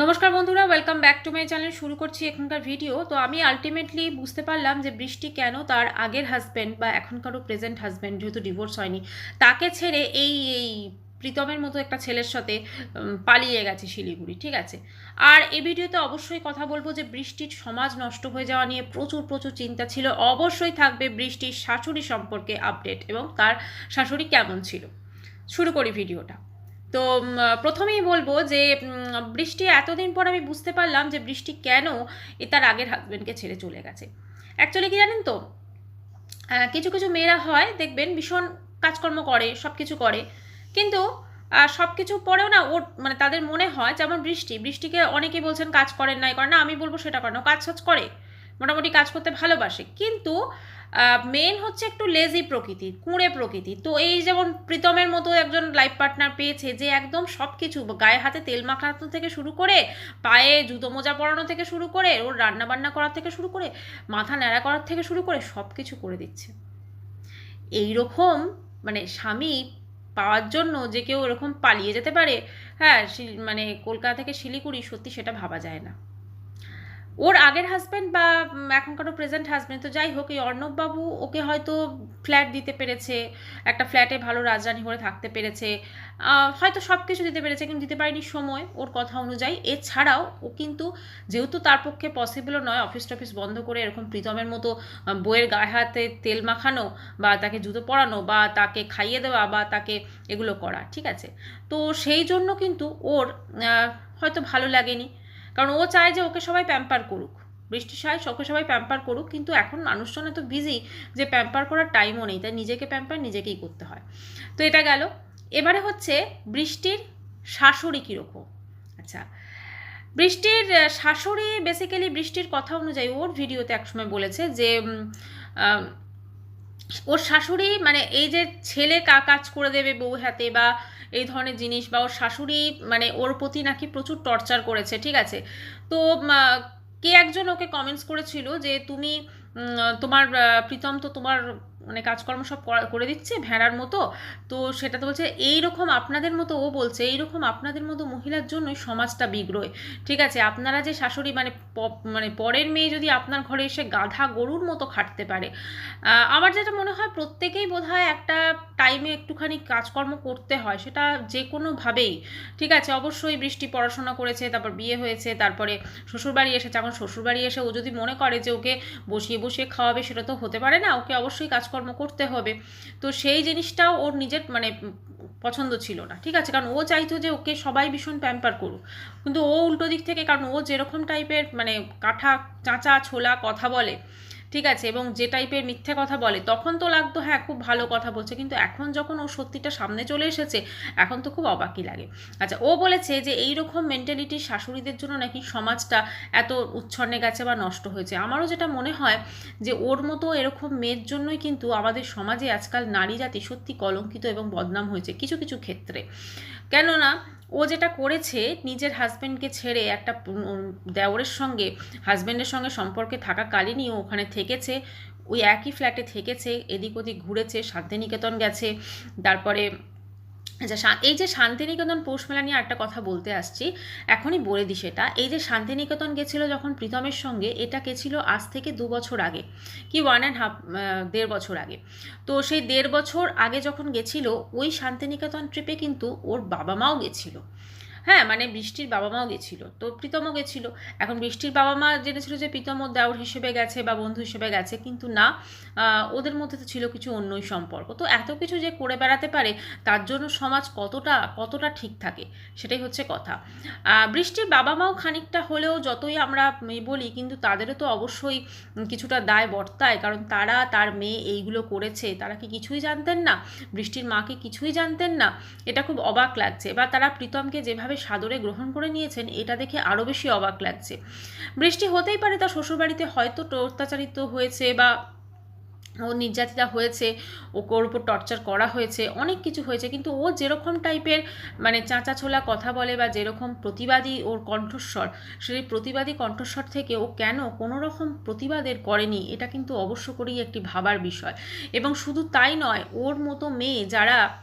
নমস্কার বন্ধুরা welcome back to my channel শুরু করছি এখনকার ভিডিও তো আমি আলটিমেটলি বুঝতে পারলাম যে বৃষ্টি কেন তার আগের হাজব্যান্ড বা এখনকারও প্রেজেন্ট হাজব্যান্ড যেহেতু ডিভোর্স হয়নি, তাকে ছেড়ে এই এই প্রীতমের মতো একটা ছেলের সাথে পালিয়ে গেছে শিলিগুড়ি, ঠিক আছে? আর এই ভিডিওতে অবশ্যই কথা বলব যে বৃষ্টির সমাজ নষ্ট হয়ে যাওয়া নিয়ে প্রচুর প্রচুর চিন্তা ছিল। অবশ্যই থাকবে বৃষ্টির শাশুড়ি সম্পর্কে আপডেট এবং তার শাশুড়ি কেমন ছিল। শুরু করি ভিডিওটা তো প্রথমেই বলব যে বৃষ্টি এতদিন পর আমি বুঝতে পারলাম যে বৃষ্টি কেন এ তার আগের হাজব্যান্ডকে ছেড়ে চলে গেছে। অ্যাকচুয়ালি কি জানেন তো? কিছু কিছু মেয়েরা হয়, দেখবেন ভীষণ কাজকর্ম করে সব কিছু করে। কিন্তু সব কিছু পরেও না ওর মানে তাদের মনে হয় যেমন বৃষ্টি, বৃষ্টিকে অনেকে বলছেন কাজ করেন নাই, করে না, আমি বলব সেটা করে না, ও কাজ টাজ করে, মোটামুটি কাজ করতে ভালোবাসে। কিন্তু মেন হচ্ছে একটু লেজি প্রকৃতির কুঁড়ে প্রকৃতি। তো এই যেমন প্রীতমের মতো একজন লাইফ পার্টনার পেয়েছে যে একদম সব কিছু গায়ে হাতে তেল মাখানো থেকে শুরু করে, পায়ে জুতো মোজা পরানো থেকে শুরু করে, ওর রান্না বান্না করার থেকে শুরু করে, মাথা ন্যাড়া করার থেকে শুরু করে সব কিছু করে দিচ্ছে। এই রকম মানে স্বামী পাওয়ার জন্য যে কেউ এরকম পালিয়ে যেতে পারে হ্যাঁ মানে কলকাতা থেকে শিলিগুড়ি সত্যি সেটা ভাবা যায় না। ওর আগের হাজব্যান্ড বা এখনকারও প্রেজেন্ট হাজব্যান্ড তো যাই হোক, এই অর্ণববাবু ওকে হয়তো ফ্ল্যাট দিতে পেরেছে, একটা ফ্ল্যাটে ভালো রাজধানী করে থাকতে পেরেছে হয়তো সব কিছু দিতে পেরেছে, কিন্তু দিতে পারেনি সময় ওর কথা অনুযায়ী। এছাড়াও ও কিন্তু যেহেতু তার পক্ষে পসিবলও নয় অফিস টফিস বন্ধ করে এরকম প্রীতমের মতো বইয়ের গায়ে হাতে তেল মাখানো বা তাকে জুতো পরানো বা তাকে খাইয়ে দেওয়া বা তাকে এগুলো করা, ঠিক আছে? তো সেই জন্য কিন্তু ওর হয়তো ভালো লাগেনি। কারণ ও চায় যে ওকে সবাই প্যাম্পার করুক। বৃষ্টি সায়, ওকে সবাই প্যাম্পার করুক, কিন্তু এখন মানুষজন এত বিজি যে প্যাম্পার করার টাইমও নেই, তাই নিজেকে প্যাম্পার নিজেকেই করতে হয়। তো এটা গেল। এবারে হচ্ছে বৃষ্টির শাশুড়ি কীরকম? আচ্ছা বৃষ্টির শাশুড়ি বেসিক্যালি বৃষ্টির কথা অনুযায়ী ওর ভিডিওতে একসময় বলেছে যে ওর শাশুড়ি মানে এই যে ছেলে কা, কাজ করে দেবে বউ হাতে বা এই ধরনের জিনিস বা ওর শাশুড়ি মানে ওর প্রতি নাকি প্রচুর টর্চার করেছে, ঠিক আছে? তো কে একজন ওকে কমেন্টস করেছিল যে, তুমি তোমার প্রীতম তো তোমার মানে কাজকর্ম সব করে দিচ্ছে ভেড়ার মতো। তো সেটা তো বলছে, এইরকম আপনাদের মতো, ও বলছে, এইরকম আপনাদের মতো মহিলার জন্যই সমাজটা বিগ্রয় ঠিক আছে, আপনারা যে শাশুড়ি মানে মানে পরের মেয়ে যদি আপনার ঘরে এসে গাধা গরুর মতো খাটতে পারে আমার যেটা মনে হয় প্রত্যেকেই বোধহয় একটা টাইমে একটুখানি কাজকর্ম করতে হয়, সেটা যে কোনোভাবেই ঠিক আছে, অবশ্যই বৃষ্টি পড়াশোনা করেছে, তারপর বিয়ে হয়েছে, তারপরে শ্বশুরবাড়ি এসেছে, এখন শ্বশুরবাড়ি এসে ও যদি মনে করে যে ওকে বসিয়ে বসিয়ে খাওয়াবে সেটা তো হতে পারে না, ওকে অবশ্যই কাজকর্ম করতে হবে। তো সেই জিনিসটাও ওর নিজের মানে পছন্দ ছিল না, ঠিক আছে? কারণ ও চাইতো যে ওকে সবাই ভীষণ প্যাম্পার করুক। কিন্তু ও উল্টো দিক থেকে, কারণ ও যেরকম টাইপের মানে কাঠা, চাঁচা, ছোলা কথা বলে ঠিক আছে, এবং যে টাইপের মিথ্যে কথা বলে, তখন তো লাগতো হ্যাঁ খুব ভালো কথা বলছে, কিন্তু এখন যখন ও সত্যিটা সামনে চলে এসেছে, এখন তো খুব অবাকই লাগে। আচ্ছা ও বলেছে যে এই রকম মেন্টালিটির শাশুড়িদের জন্য নাকি সমাজটা এত উচ্ছন্নে গেছে বা নষ্ট হয়েছে। আমারও যেটা মনে হয় যে ওর মতো এরকম মেয়ের জন্যই কিন্তু আমাদের সমাজে আজকাল নারী জাতি সত্যি কলঙ্কিত এবং বদনাম হয়েছে কিছু কিছু ক্ষেত্রে। কেননা ও যেটা করেছে, নিজের হাজব্যান্ডকে ছেড়ে একটা দেওরের সঙ্গে হাজব্যান্ডের সঙ্গে সম্পর্কে থাকাকালীনই ও ওখানে থেকেছে। ওই একই ফ্ল্যাটে থেকেছে, এদিক ওদিক ঘুরেছে শান্তিনিকেতন গেছে, তারপরে আচ্ছা এই যে শান্তিনিকেতন পৌষ মেলা নিয়ে একটা কথা বলতে আসছি, এখনই বলে দিই সেটা। এই যে শান্তিনিকেতন গেছিল যখন প্রীতমের সঙ্গে, এটা গেছিল আজ থেকে দু বছর আগে, কি ওয়ান অ্যান্ড হাফ দেড় বছর আগে। তো সেই দেড় বছর আগে যখন গেছিল, ওই শান্তিনিকেতন ট্রিপে কিন্তু ওর বাবা মাও গেছিল। হ্যাঁ মানে বৃষ্টির বাবা মাও গেছিল, তো প্রীতমও গেছিল। এখন বৃষ্টির বাবা মা জেনেছিল যে প্রীতম ও দেওর হিসেবে গেছে বা বন্ধু হিসেবে গেছে, কিন্তু না ওদের মধ্যে তো ছিল কিছু অন্যই সম্পর্ক। তো এত কিছু যে করে বেড়াতে পারে, তার জন্য সমাজ কতটা কতটা ঠিক থাকে, সেটাই হচ্ছে কথা। বৃষ্টির বাবা মাও খানিকটা হলেও যতই আমরা বলি, কিন্তু তাদেরও তো অবশ্যই কিছুটা দায় বর্তায়, কারণ তারা, তার মেয়ে এইগুলো করেছে, তারা কি কিছুই জানতেন না? বৃষ্টির মাকে কিছুই জানতেন না? এটা খুব অবাক লাগছে। বা তারা প্রীতমকে যেভাবে সাদরে গ্রহণ করে নিয়েছেন এটা দেখে আরও বেশি অবাক লাগছে। বৃষ্টি হতেই পারে তার শ্বশুরবাড়িতে হয়তো অত্যাচারিত হয়েছে বা ও নির্যাতিতা হয়েছে, ওর উপর টর্চার করা হয়েছে, অনেক কিছু হয়েছে। কিন্তু ও যেরকম টাইপের মানে চাঁচা ছোলা কথা বলে বা যেরকম প্রতিবাদী ওর কণ্ঠস্বর, সেই প্রতিবাদী কণ্ঠস্বর থেকে ও কেন কোনো রকম প্রতিবাদের করেনি, এটা কিন্তু অবশ্য করেই একটি ভাবার বিষয়। এবং শুধু তাই নয়, ওর মতো মেয়ে যারা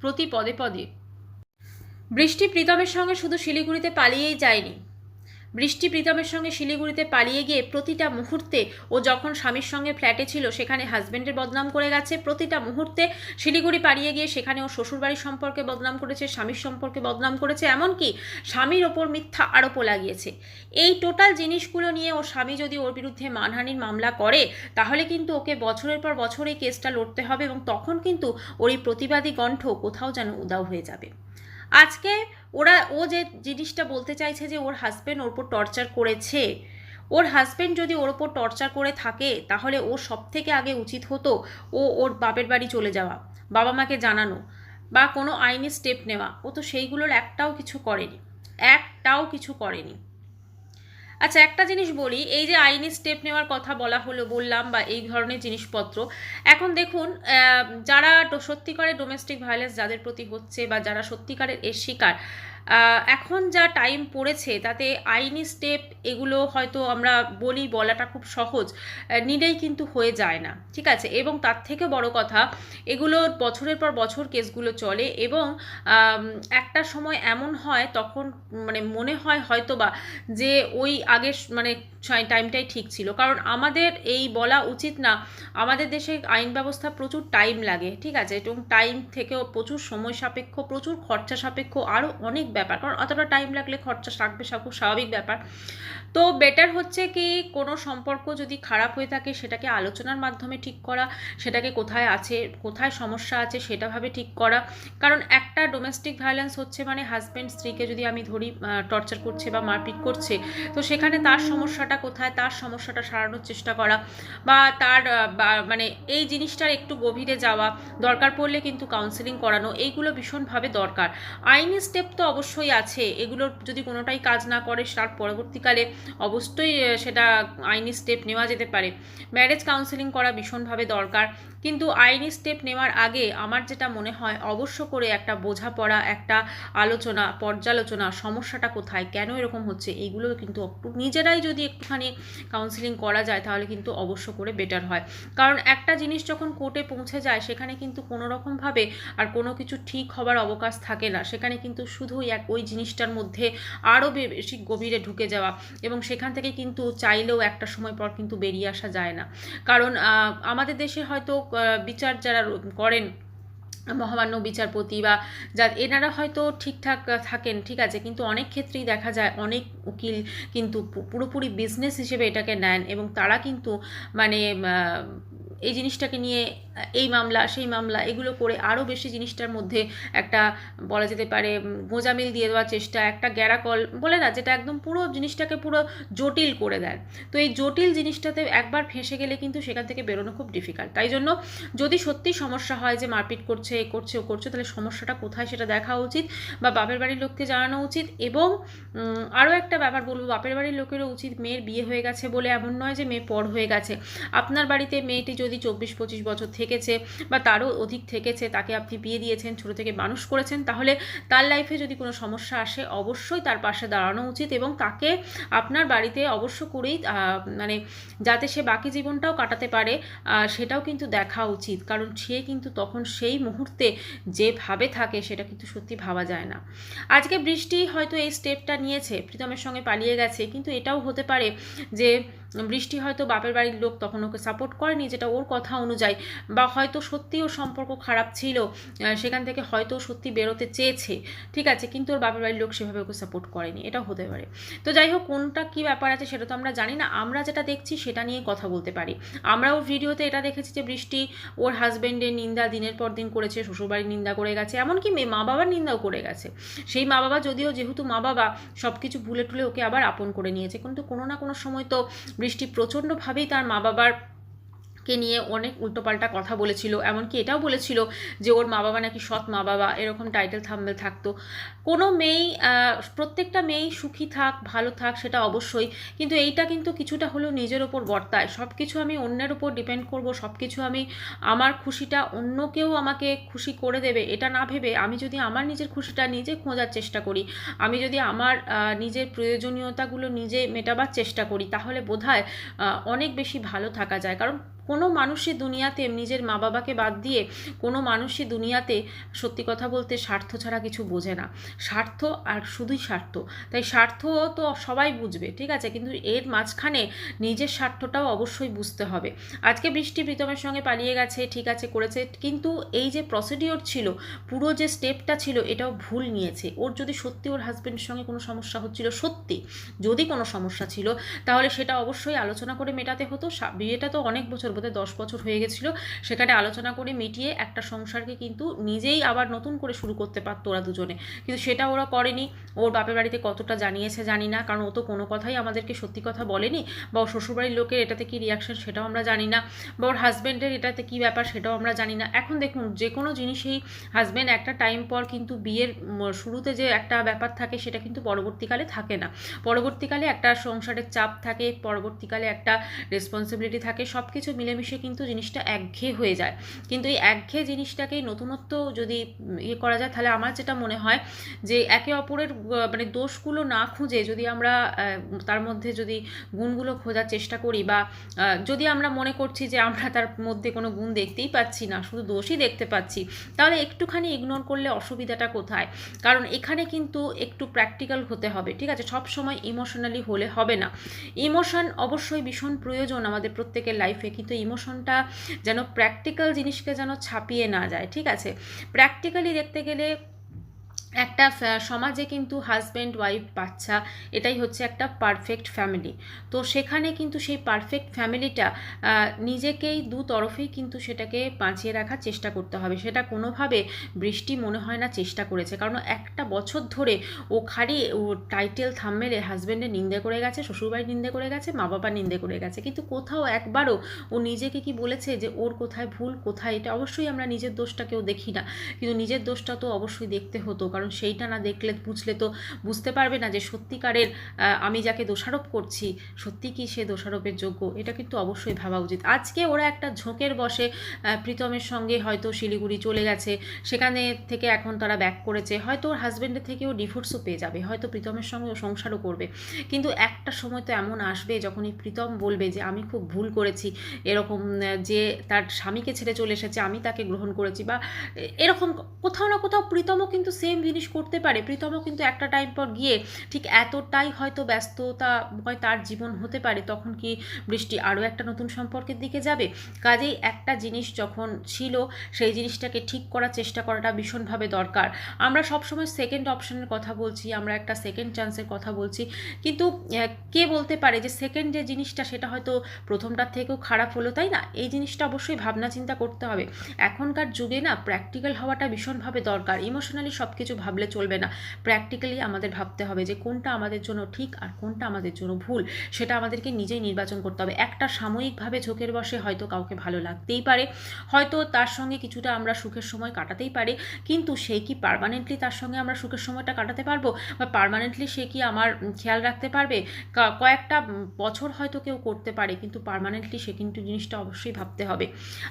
প্রতি পদে পদে বৃষ্টি প্রীতমের সঙ্গে শুধু শিলিগুড়িতে পালিয়েই যায়নি। বৃষ্টি প্রীতমের সঙ্গে শিলিগুড়িতে পালিয়ে গিয়ে প্রতিটা মুহূর্তে ও যখন স্বামীর সঙ্গে ফ্ল্যাটে ছিল, সেখানে হাজব্যান্ডের বদনাম করে গেছে। প্রতিটা মুহূর্তে শিলিগুড়ি পালিয়ে গিয়ে সেখানে ও শ্বশুরবাড়ির সম্পর্কে বদনাম করেছে, স্বামীর সম্পর্কে বদনাম করেছে, এমনকি স্বামীর ওপর মিথ্যা আরোপও লাগিয়েছে। এই টোটাল জিনিসগুলো নিয়ে ওর স্বামী যদি ওর বিরুদ্ধে মানহানির মামলা করে, তাহলে কিন্তু ওকে বছরের পর বছর এই কেসটা লড়তে হবে এবং তখন কিন্তু ওর এই প্রতিবাদী কণ্ঠ কোথাও যেন উদাও হয়ে যাবে। আজকে ওরা, ও যে জিনিসটা বলতে চাইছে যে ওর হাজব্যান্ড ওর উপর টর্চার করেছে, ওর হাজব্যান্ড যদি ওর ওপর টর্চার করে থাকে, তাহলে ও সব থেকে আগে উচিত হতো ও ওর বাপের বাড়ি চলে যাওয়া, বাবা মাকে জানানো বা কোনো আইনি স্টেপ নেওয়া। ও তো সেইগুলোর একটাও কিছু করেনি, একটাও কিছু করেনি। আচ্ছা একটা জিনিস বলি, এই যে আইনি স্টেপ নেওয়ার কথা বলা হলো বললাম বা এই ধরনের জিনিসপত্র, এখন দেখুন যারা সত্যিকারের ডোমেস্টিক ভায়োলেন্স যাদের প্রতি হচ্ছে বা যারা সত্যিকারের এর শিকার এখন যা টাইম পড়েছে, তাতে আইনি স্টেপ এগুলো হয়তো আমরা বলি বলাটা খুব সহজ নিলেই কিন্তু হয়ে যায় না, ঠিক আছে? এবং তার থেকে বড় কথা, এগুলো বছরের পর বছর কেসগুলো চলে এবং একটা সময় এমন হয়, তখন মানে মনে হয় হয়তো বা যে ওই আগের মানে টাইমটাই ঠিক ছিল। কারণ আমাদের এই বলা উচিত না, আমাদের দেশে আইন ব্যবস্থা প্রচুর টাইম লাগে, ঠিক আছে? এবং টাইম থেকেও প্রচুর সময় সাপেক্ষ, প্রচুর খরচা সাপেক্ষ আরও অনেক ব্যাপার। কারণ অতটা টাইম লাগলে খরচা থাকবে সা- খুব স্বাভাবিক ব্যাপার। তো বেটার হচ্ছে কি, কোনো সম্পর্ক যদি খারাপ হয়ে থাকে, সেটাকে আলোচনার মাধ্যমে ঠিক করা, সেটাকে কোথায় আছে, কোথায় সমস্যা আছে সেটাভাবে ঠিক করা। কারণ একটা ডোমেস্টিক ভায়োলেন্স হচ্ছে মানে হাজব্যান্ড স্ত্রীকে যদি আমি ধরি টর্চার করছে বা মারপিট করছে, তো সেখানে তার সমস্যাটা কোথায়, তার সমস্যাটা সারানোর চেষ্টা করা বা তার মানে এই জিনিসটার একটু গভীরে যাওয়া, দরকার পড়লে কিন্তু কাউন্সেলিং করানো, এইগুলো ভীষণভাবে দরকার। আইনি স্টেপ তো অবশ্যই আছে এগুলোর যদি কোনোটাই কাজ না করে, তার পরবর্তীকালে অবশ্যই সেটা আইনি স্টেপ নেওয়া যেতে পারে। ম্যারেজ কাউন্সেলিং করা ভীষণভাবে দরকার, কিন্তু আইনি স্টেপ নেওয়ার আগে আমার যেটা মনে হয়, অবশ্য করে একটা বোঝাপড়া, একটা আলোচনা, পর্যালোচনা, সমস্যাটা কোথায়, কেন এরকম হচ্ছে, এইগুলো কিন্তু একটু নিজেরাই যদি একটুখানি কাউন্সিলিং করা যায়, তাহলে কিন্তু অবশ্য করে বেটার হয়। কারণ একটা জিনিস যখন কোর্টে পৌঁছে যায়, সেখানে কিন্তু কোনো রকমভাবে আর কোনো কিছু ঠিক হবার অবকাশ থাকে না। সেখানে কিন্তু শুধুই এক ওই জিনিসটার মধ্যে আরও বেশি গভীরে ঢুকে যাওয়া এবং সেখান থেকে কিন্তু চাইলেও একটা সময় পর কিন্তু বেরিয়ে আসা যায় না। কারণ আমাদের দেশে হয়তো বিচার যারা করেন মহামান্য বিচারপতি বা যা, এনারা হয়তো ঠিকঠাক থাকেন, ঠিক আছে, কিন্তু অনেক ক্ষেত্রেই দেখা যায় অনেক উকিল কিন্তু পুরোপুরি বিজনেস হিসেবে এটাকে নেন এবং তারা কিন্তু মানে এই জিনিসটাকে নিয়ে এই মামলা, সেই মামলা, এগুলো করে আরও বেশি জিনিসটার মধ্যে একটা বলা যেতে পারে গোঁজামিল দিয়ে দেওয়ার চেষ্টা, একটা গ্যারাকল, বলে না, যেটা একদম পুরো জিনিসটাকে পুরো জটিল করে দেন তো এই জটিল জিনিসটাতে একবার ফেঁসে গেলে কিন্তু সেখান থেকে বেরোনো খুব ডিফিকাল্ট তাই জন্য যদি সত্যি সমস্যা হয় যে মারপিট করছে, এ করছে, ও করছে, তাহলে সমস্যাটা কোথায় সেটা দেখা উচিত বা বাপের বাড়ির লোককে জানানো উচিত এবং আরও একটা ব্যাপার বলব, বাপের বাড়ির লোকেরও উচিত মেয়ের বিয়ে হয়ে গেছে বলে এমন নয় যে মেয়ে পর হয়ে গেছে। আপনার বাড়িতে মেয়েটি যদি চব্বিশ পঁচিশ বছর থেকেছে বা তারও অধিক থেকেছে, তাকে আপনি বিয়ে দিয়েছেন, ছোটো থেকে মানুষ করেছেন, তাহলে তার লাইফে যদি কোনো সমস্যা আসে, অবশ্যই তার পাশে দাঁড়ানো উচিত এবং তাকে আপনার বাড়িতে অবশ্য করেই মানে যাতে সে বাকি জীবনটাও কাটাতে পারে সেটাও কিন্তু দেখা উচিত। কারণ সে কিন্তু তখন সেই মুহূর্তে যেভাবে থাকে, সেটা কিন্তু সত্যি ভাবা যায় না। আজকে বৃষ্টি হয়তো এই স্টেপটা নিয়েছে, প্রীতমের সঙ্গে পালিয়ে গেছে, কিন্তু এটাও হতে পারে যে বৃষ্টি হয়তো বাপের বাড়ির লোক তখন ওকে সাপোর্ট করেনি, যেটা ওর কথা অনুযায়ী। বা হয়তো সত্যি ওর সম্পর্ক খারাপ ছিল সেখান থেকে হয়তো সত্যি বেরোতে চেয়েছে, ঠিক আছে? কিন্তু ওর বাপের বাড়ির লোক সেভাবে ওকে সাপোর্ট করেনি, এটা হতে পারে। তো যাই হোক, কোনটা কী ব্যাপার আছে সেটা তো আমরা জানি না। আমরা যেটা দেখছি সেটা নিয়ে কথা বলতে পারি। আমরাও ভিডিওতে এটা দেখেছি যে বৃষ্টি ওর হাজব্যান্ডের নিন্দা দিনের পর দিন করেছে, শ্বশুরবাড়ির নিন্দা করে গেছে, এমনকি মেয়ে মা বাবার নিন্দাও করে গেছে। সেই মা বাবা যদিও যেহেতু মা বাবা সব কিছু ভুলে টুলে ওকে আবার আপন করে নিয়েছে, কিন্তু কোনো না কোনো সময় তো বৃষ্টি প্রচণ্ডভাবেই তার মা বাবার কে নিয়ে অনেক উল্টোপাল্টা কথা বলেছিল এমনকি এটাও বলেছিল যে ওর মা বাবা নাকি সৎ মা বাবা এরকম টাইটেল থাম্বেল থাকতো। কোনো মেয়েই প্রত্যেকটা মেয়েই সুখী থাক ভালো থাক সেটা অবশ্যই কিন্তু এইটা কিন্তু কিছুটা হলেও নিজের ওপর বর্তায়। সব কিছু আমি অন্যের উপর ডিপেন্ড করব সব কিছু আমি আমার খুশিটা অন্য কেউ আমাকে খুশি করে দেবে এটা না ভেবে আমি যদি আমার নিজের খুশিটা নিজে খোঁজার চেষ্টা করি আমি যদি আমার নিজের প্রয়োজনীয়তাগুলো নিজে মেটাবার চেষ্টা করি তাহলে আহ, অনেক বেশি ভালো থাকা যায়। কারণ কোনো মানুষই দুনিয়াতে নিজের মা বাবাকে বাদ দিয়ে কোনো মানুষই দুনিয়াতে সত্যি কথা বলতে স্বার্থ ছাড়া কিছু বোঝে না। স্বার্থ আর শুধুই স্বার্থ। তাই স্বার্থ তো সবাই বুঝবে, ঠিক আছে? কিন্তু এর মাঝখানে নিজের স্বার্থটাও অবশ্যই বুঝতে হবে। আজকে বৃষ্টি প্রীতমের সঙ্গে পালিয়ে গেছে, ঠিক আছে, করেছে। কিন্তু এই যে প্রসিডিওর ছিল, পুরো যে স্টেপটা ছিল, এটাও ভুল নিয়েছে। ওর যদি সত্যি ওর হাজব্যান্ডের সঙ্গে কোনো সমস্যা হচ্ছিল, সত্যি যদি কোনো সমস্যা ছিল, তাহলে সেটা অবশ্যই আলোচনা করে মেটাতে হতো। বিয়েটা তো অনেক বছর বোধহয় দশ বছর হয়ে গেছিল, সেখানে আলোচনা করে মিটিয়ে একটা সংসারকে কিন্তু নিজেই আবার নতুন করে শুরু করতে পারতো ওরা দুজনে। কিন্তু সেটা ওরা করেনি। ওর বাপের বাড়িতে কতটা জানিয়েছে জানি না, কারণ ও তো কোনো কথাই আমাদেরকে সত্যি কথা বলেনি বা ওর শ্বশুরবাড়ির লোকের এটাতে কী রিয়াকশন সেটাও আমরা জানি না বা ওর হাজব্যান্ডের এটাতে কী ব্যাপার সেটাও আমরা জানি না। এখন দেখুন, যে কোনো জিনিসেই হাজব্যান্ড একটা টাইম পর কিন্তু বিয়ের শুরুতে যে একটা ব্যাপার থাকে সেটা কিন্তু পরবর্তীকালে থাকে না। পরবর্তীকালে একটা সংসারের চাপ থাকে, পরবর্তীকালে একটা রেসপন্সিবিলিটি থাকে সব কিছু মিলেমিশে কিন্তু জিনিসটা একঘেয়ে হয়ে যায়। কিন্তু এই একঘেয়ে জিনিসটাকেই নতুনত্ব যদি ইয়ে করা যায়, তাহলে আমার যেটা মনে হয় যে একে অপরের মানে দোষগুলো না খুঁজে যদি আমরা তার মধ্যে যদি গুণগুলো খোঁজার চেষ্টা করি বা যদি আমরা মনে করছি যে আমরা তার মধ্যে কোনো গুণ দেখতেই পাচ্ছি না, শুধু দোষই দেখতে পাচ্ছি, তাহলে একটুখানি ইগনোর করলে অসুবিধাটা কোথায়? কারণ এখানে কিন্তু একটু প্র্যাকটিক্যাল হতে হবে, ঠিক আছে? সব সময় ইমোশনালি হলে হবে না। ইমোশন অবশ্যই ভীষণ প্রয়োজন আমাদের প্রত্যেকের লাইফে কিন্তু ইমোশনটা যেন প্র্যাকটিক্যাল জিনিসকে যেন ছাপিয়ে না যায় ঠিক আছে? প্র্যাকটিক্যালি দেখতে গেলে একটা সমাজে কিন্তু হাজব্যান্ড ওয়াইফ বাচ্চা, এটাই হচ্ছে একটা পারফেক্ট ফ্যামিলি তো সেখানে কিন্তু সেই পারফেক্ট ফ্যামিলিটা নিজেকেই দু তরফেই কিন্তু সেটাকে বাঁচিয়ে রাখার চেষ্টা করতে হবে। সেটা কোনোভাবে বৃষ্টি মনে হয় না চেষ্টা করেছে। কারণ একটা বছর ধরে ও খালি ও টাইটেল থাম মেরে হাজব্যান্ডের নিন্দে করে গেছে শ্বশুরবাড়ি নিন্দে করে গেছে মা বাবা নিন্দে করে গেছে। কিন্তু কোথাও একবারও ও নিজেকে কি বলেছে যে ওর কোথায় ভুল, কোথায় এটা অবশ্যই আমরা নিজের দোষটা কেউ দেখি না। কিন্তু নিজের দোষটা তো অবশ্যই দেখতে হতো। কারণ সেইটা না দেখলে, বুঝলে তো বুঝতে পারবে না যে সত্যিকারের আমি যাকে দোষারোপ করছি, সত্যি কি সে দোষারোপের যোগ্য? এটা কিন্তু অবশ্যই ভাবা উচিত। আজকে ওরা একটা ঝোঁকের বসে প্রীতমের সঙ্গে হয়তো শিলিগুড়ি চলে গেছে। সেখানে থেকে এখন তারা ব্যাক করেছে। হয়তো ওর হাজব্যান্ডের থেকেও ডিভোর্সও পেয়ে যাবে। হয়তো প্রীতমের সঙ্গে ও সংসারও করবে। কিন্তু একটা সময় তো এমন আসবে যখন এই প্রীতম বলবে যে, আমি খুব ভুল করেছি। এরকম, যে তার স্বামীকে ছেড়ে চলে এসেছে, আমি তাকে গ্রহণ করেছি। বা এরকম কোথাও না কোথাও প্রীতমও কিন্তু সেম জিনিস করতে পারে, প্রীতমও কিন্তু একটা টাইম পর গিয়ে ঠিক এতটাই হয়তো ব্যস্ততা হয় তার জীবন হতে পারে, তখন কি বৃষ্টি আরও একটা নতুন সম্পর্কের দিকে যাবে? কাজেই একটা জিনিস যখন ছিল, সেই জিনিসটাকে ঠিক করার চেষ্টা করাটা ভীষণভাবে দরকার। আমরা সবসময় সেকেন্ড অপশনের কথা বলছি, আমরা একটা সেকেন্ড চান্সের কথা বলছি, কিন্তু কে বলতে পারে যে সেকেন্ড যে জিনিসটা সেটা হয়তো প্রথমটার থেকেও খারাপ হলো, তাই না? এই জিনিসটা অবশ্যই ভাবনা চিন্তা করতে হবে। এখনকার যুগে না প্র্যাকটিক্যাল হওয়াটা ভীষণভাবে দরকার ইমোশনালি সব কিছু ভাবলে চলবে না। প্র্যাকটিক্যালি আমাদের ভাবতে হবে যে কোনটা আমাদের জন্য ঠিক আর কোনটা আমাদের জন্য ভুল। সেটা আমাদেরকে নিজেই নির্বাচন করতে হবে। একটা সাময়িকভাবে ঝোঁকের বসে হয়তো কাউকে ভালো লাগতেই পারে। হয়তো তার সঙ্গে কিছুটা আমরা সুখের সময় কাটাতেই পারে। কিন্তু সে কি পার্মানেন্টলি তার সঙ্গে আমরা সুখের সময়টা কাটাতে পারব? বা পার্মানেন্টলি সে কি আমার খেয়াল রাখতে পারবে? কয়েকটা বছর হয়তো কেউ করতে পারে, কিন্তু পারমানেন্টলি সে কিন্তু জিনিসটা অবশ্যই ভাবতে হবে।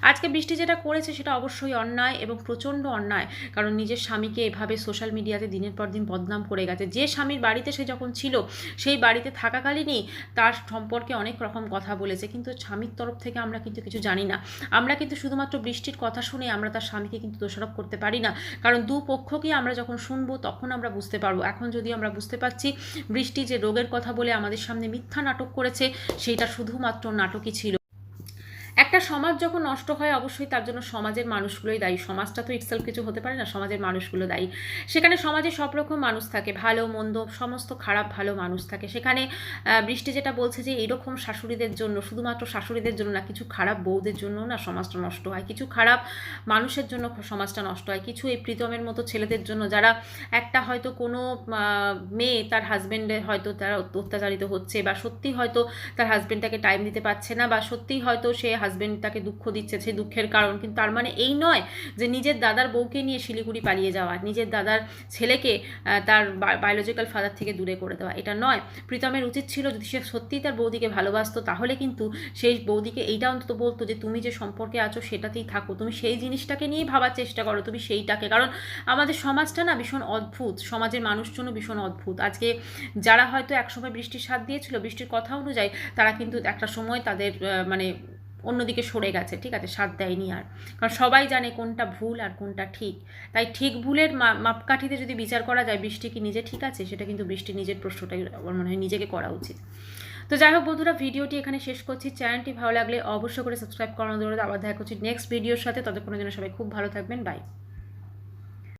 আজকে বৃষ্টি যেটা করেছে সেটা অবশ্যই অন্যায় এবং প্রচণ্ড অন্যায়। কারণ নিজের স্বামীকে এভাবে সোশ্যাল মিডিয়াতে দিনের পর দিন বদনাম করে গেছে। যে স্বামীর বাড়িতে সে যখন ছিল, সেই বাড়িতে থাকাকালীনই তার সম্পর্কে অনেক রকম কথা বলেছে। কিন্তু স্বামীর তরফ থেকে আমরা কিন্তু কিছু জানি না। আমরা কিন্তু শুধুমাত্র বৃষ্টির কথা শুনে আমরা তার স্বামীকে কিন্তু দোষারোপ করতে পারি না। কারণ দু পক্ষকে আমরা যখন শুনব, তখন আমরা বুঝতে পারব। এখন যদি আমরা বুঝতে পারছি, বৃষ্টি যে রোগের কথা বলে আমাদের সামনে মিথ্যা নাটক করেছে সেইটা শুধুমাত্র নাটকই ছিল। একটা সমাজ যখন নষ্ট হয়, অবশ্যই তার জন্য সমাজের মানুষগুলোই দায়ী। সমাজটা তো ইটসেলফ কিছু হতে পারে না, সমাজের মানুষগুলো দায়ী। সেখানে সমাজে সব রকম মানুষ থাকে, ভালো, মন্দ, সমস্ত খারাপ, ভালো মানুষ থাকে। সেখানে বৃষ্টি যেটা বলছে যে, এরকম শাশুড়িদের জন্য, শুধুমাত্র শাশুড়িদের জন্য না, কিছু খারাপ বউদের জন্য না সমাজটা নষ্ট হয়। কিছু খারাপ মানুষের জন্য সমাজটা নষ্ট হয়। কিছু এই প্রীতমের মতো ছেলেদের জন্য যারা একটা হয়তো কোনো মেয়ে তার হাজব্যান্ডের হয়তো তারা অত্যাচারিত হচ্ছে বা সত্যি হয়তো তার হাজব্যান্ডটাকে টাইম দিতে পারছে না বা সত্যিই হয়তো সে হাজব্যান্ড তাকে দুঃখ দিচ্ছে, সেই দুঃখের কারণ। কিন্তু তার মানে এই নয় যে নিজের দাদার বউকে নিয়ে শিলিগুড়ি পালিয়ে যাওয়া, নিজের দাদার ছেলেকে তার বায়োলজিক্যাল ফাদার থেকে দূরে করে দেওয়া। এটা নয়। প্রীতমের উচিত ছিল যদি সে সত্যিই তার বৌদিকে ভালোবাসতো, তাহলে কিন্তু সেই বৌদিকে এইটা অন্তত বলতো যে তুমি যে সম্পর্কে আছো সেটাতেই থাকো। তুমি সেই জিনিসটাকে নিয়েই ভাবার চেষ্টা করো, তুমি সেইটাকে। কারণ আমাদের সমাজটা না ভীষণ অদ্ভুত। সমাজের মানুষজনও ভীষণ অদ্ভুত। আজকে যারা হয়তো একসময় বৃষ্টির সাথ দিয়েছিল, বৃষ্টির কথা অনুযায়ী তারা কিন্তু একটা সময় তাদের মানে অন্যদিকে সরে গেছে, ঠিক আছে? সাথ দেয়নি আর। কারণ সবাই জানে কোনটা ভুল আর কোনটা ঠিক। তাই ঠিক ভুলের মাপকাঠিতে যদি বিচার করা যায়, বৃষ্টি কি নিজে ঠিক আছে? সেটা কিন্তু বৃষ্টি নিজের প্রশ্নটাই, আমার মনে হয়, নিজেকে করা উচিত। তো যাই হোক বন্ধুরা, ভিডিওটি এখানে শেষ করছি। চ্যানেলটি ভালো লাগলে অবশ্যই করে সাবস্ক্রাইব করানো দৌড়ে আবার দেখা করছি নেক্সট ভিডিওর সাথে। ততক্ষণের জন্য সবাই খুব ভালো থাকবেন। বাই